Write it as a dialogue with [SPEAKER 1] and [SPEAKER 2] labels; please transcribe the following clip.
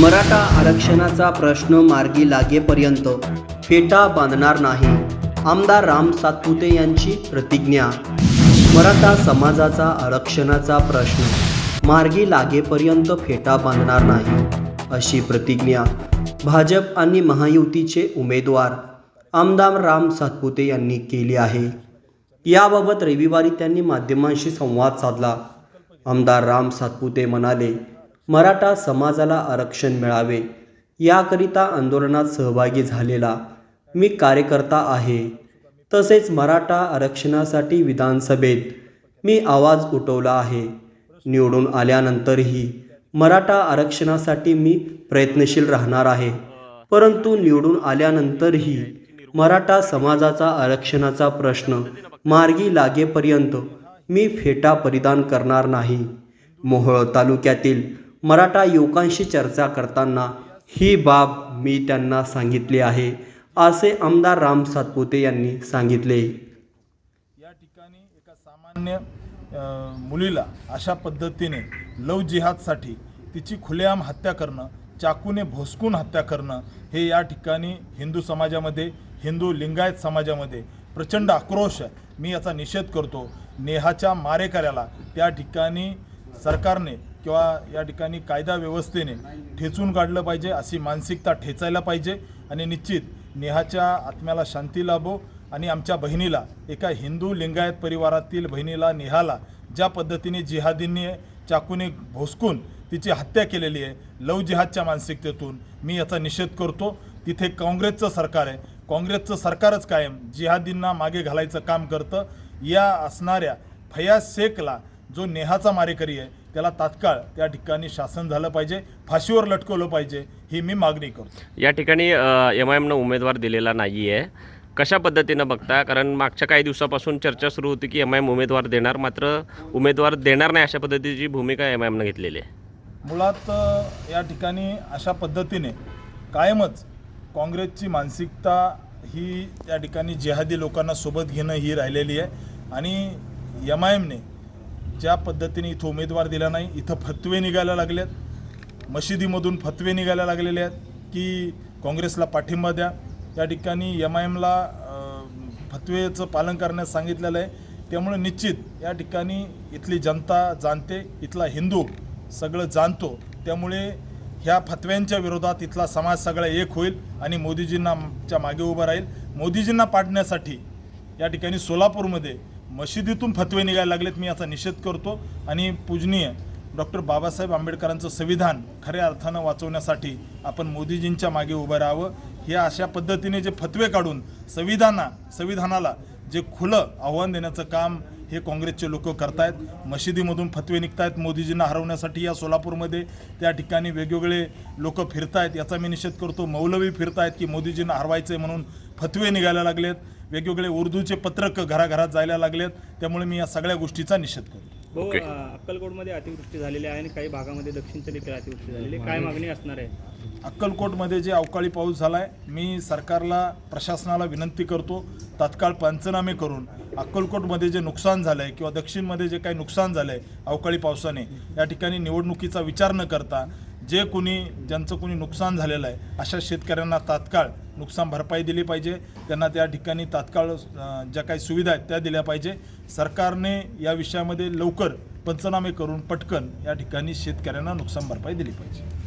[SPEAKER 1] मराठा आरक्षणाचा प्रश्न मार्गी लागेपर्यंत फेटा बांधणार नाही आमदार राम सातपुते यांची प्रतिज्ञा. मराठा समाजाचा आरक्षणाचा प्रश्न मार्गी लागेपर्यंत फेटा बांधणार नाही अशी प्रतिज्ञा भाजप आणि महायुतीचे उमेदवार आमदार राम सातपुते यांनी केली आहे. याबाबत रविवारी त्यांनी माध्यमांशी संवाद साधला. आमदार राम सातपुते म्हणाले मराठा समाजाला आरक्षण मिळावे. याकरिता आंदोलनात सहभागी झालेला मी कार्यकर्ता आहे. तसेच मराठा आरक्षणासाठी विधानसभेत मी आवाज उठवला आहे. निवडून आल्यानंतरही मराठा आरक्षणासाठी मी प्रयत्नशील राहणार आहे. परंतु निवडून आल्यानंतरही मराठा समाजाचा आरक्षणाचा प्रश्न मार्गी लागेपर्यंत मी फेटा परिधान करणार नाही. मोहोळ तालुक्यातील मराठा युवकांशी चर्चा करताना ही बाब मी त्यांना सांगितली आहे असे आमदार राम सातपुते यांनी सांगितले.
[SPEAKER 2] या ठिकाणी एका सामान्य मुलीला अशा पद्धतीने लव जिहादसाठी तिची खुलेआम हत्या करणं चाकूने भोसकून हत्या करणं हे या ठिकाणी हिंदू समाजामध्ये हिंदू लिंगायत समाजामध्ये प्रचंड आक्रोश आहे. मी याचा निषेध करतो. नेहाच्या मारेकऱ्याला त्या ठिकाणी सरकारने किंवा या ठिकाणी कायदा व्यवस्थेने ठेचून काढलं पाहिजे अशी मानसिकता ठेचायला पाहिजे आणि निश्चित नेहाच्या आत्म्याला शांती लाभो आणि आमच्या बहिणीला एका हिंदू लिंगायत परिवारातील बहिणीला नेहाला ज्या पद्धतीने जिहादींनी चाकूने भोसकून तिची हत्या केलेली आहे लव जिहादच्या मानसिकतेतून मी याचा निषेध करतो. तिथे काँग्रेसचं सरकार आहे. काँग्रेसचं सरकारच कायम जिहादींना मागे घालायचं काम करतं. या असणाऱ्या फयाज शेखला जो नेहाचा मारेकरी आहे त्याला तात्काळ त्या ठिकाणी शासन झालं पाहिजे फाशीवर लटकवलं पाहिजे ही मी मागणी करतो.
[SPEAKER 3] या ठिकाणी एम आय एमनं उमेदवार दिलेला नाही आहे. कशा पद्धतीनं बघता? कारण मागच्या काही दिवसापासून चर्चा सुरू होती की एम आय एम उमेदवार देणार मात्र उमेदवार देणार नाही अशा पद्धतीची भूमिका एम आय एमनं घेतलेली आहे.
[SPEAKER 2] मुळात या ठिकाणी अशा पद्धतीने कायमच काँग्रेसची मानसिकता ही त्या ठिकाणी जिहादी लोकांना सोबत घेणं ही राहिलेली आहे. आणि एम आय एमने ज्या पद्धतीने इथं उमेदवार दिला नाही इथं फतवे निघायला लागलेत. मशिदीमधून फतवे निघायला लागलेले आहेत की काँग्रेसला पाठिंबा द्या. या ठिकाणी एम आय एमला फतवेचं पालन करण्यास सांगितलेलं आहे. त्यामुळे निश्चित या ठिकाणी इथली जनता जाणते इथला हिंदू सगळं जाणतो. त्यामुळे ह्या फतव्यांच्या विरोधात इथला समाज सगळा एक होईल आणि मोदीजींना च्या मागे उभं राहील. मोदीजींना पाडण्यासाठी या ठिकाणी सोलापूरमध्ये मशिदीतून फतवे निघायला लागलेत मी याचा निषेध करतो. आणि पूजनीय डॉक्टर बाबासाहेब आंबेडकरांचं संविधान खऱ्या अर्थानं वाचवण्यासाठी आपण मोदीजींच्या मागे उभं राहावं. हे अशा पद्धतीने जे फतवे काढून संविधाना संविधानाला जे खुलं आव्हान देण्याचं काम हे काँग्रेसचे लोक करतायत. मशिदीमधून फतवे निघतायत मोदीजींना हरवण्यासाठी या सोलापूरमध्ये. त्या ठिकाणी वेगवेगळे लोक फिरतायत याचा मी निषेध करतो. मौलवी फिरतायत की मोदीजींना हरवायचे म्हणून फतवे निघायला लागलेत. वेगवेगळे उर्दूचे पत्रक घराघरात जायला लागलेत. त्यामुळे मी या सगळ्या गोष्टीचा निषेध करतो.
[SPEAKER 4] अक्कलकोटमध्ये अतिवृष्टी झालेली आहे आणि काही भागामध्ये दक्षिणच्या देखील अतिवृष्टी झालेली आहे. काय मागणी असणार आहे?
[SPEAKER 2] अक्कलकोटमध्ये जे अवकाळी पाऊस झाला आहे मी सरकारला प्रशासनाला विनंती करतो तात्काळ पंचनामे करून अक्कलकोटमध्ये जे नुकसान झालं आहे किंवा दक्षिणमध्ये जे काही नुकसान झालं आहे अवकाळी पावसाने या ठिकाणी निवडणुकीचा विचार न करता जे कोणी ज्यांचं कोणी नुकसान झालेलं आहे अशा शेतकऱ्यांना तात्काळ नुकसान भरपाई दिली पाहिजे. त्यांना त्या ठिकाणी तात्काळ ज्या काही सुविधा आहेत त्या दिल्या पाहिजे. सरकारने या विषयामध्ये लवकर पंचनामे करून पटकन या ठिकाणी शेतकऱ्यांना नुकसान भरपाई दिली पाहिजे.